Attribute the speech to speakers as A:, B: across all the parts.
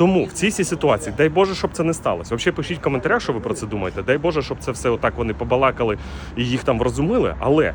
A: Тому в цій ситуації, дай Боже, щоб це не сталося. Взагалі пишіть в коментарях, що ви про це думаєте. Дай Боже, щоб це все отак вони побалакали і їх там врозумили. Але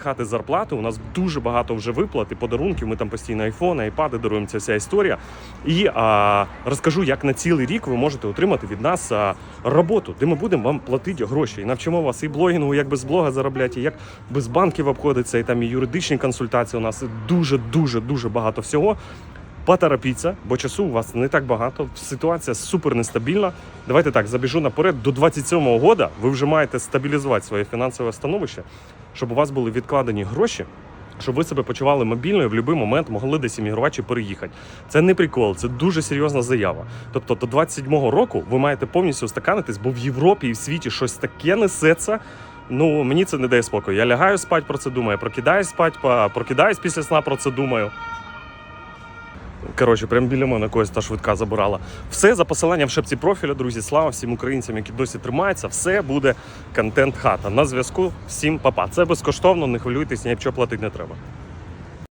A: хати зарплати. У нас дуже багато вже виплат і подарунків. Ми там постійно айфони, айпади даруємо ця вся історія. І а, розкажу, як на цілий рік ви можете отримати від нас а, роботу, де ми будемо вам платити гроші. І навчимо вас і блогінгу, як без блога заробляти, і як без банків обходиться, і там і юридичні консультації. У нас дуже дуже дуже багато всього. Поторопіться, бо часу у вас не так багато. Ситуація супер нестабільна. Давайте так забіжу наперед. До 27-го года ви вже маєте стабілізувати своє фінансове становище, щоб у вас були відкладені гроші. Щоб ви себе почували мобільно і в будь-який момент могли десь іммігрувати чи переїхати. Це не прикол, це дуже серйозна заява. Тобто до 27-го року ви маєте повністю устаканитись, бо в Європі і в світі щось таке несеться. Ну мені це не дає спокою. Я лягаю спать про це думаю, прокидаюсь спать, прокидаюсь після сна про це думаю. Коротше, прямо біля мене когось та швидка забирала. Все за посиланням в шепці профіля, друзі. Слава всім українцям, які досі тримаються. Все буде контент хата. На зв'язку. Всім папа. Це безкоштовно, не хвилюйтесь, ні що платити не треба.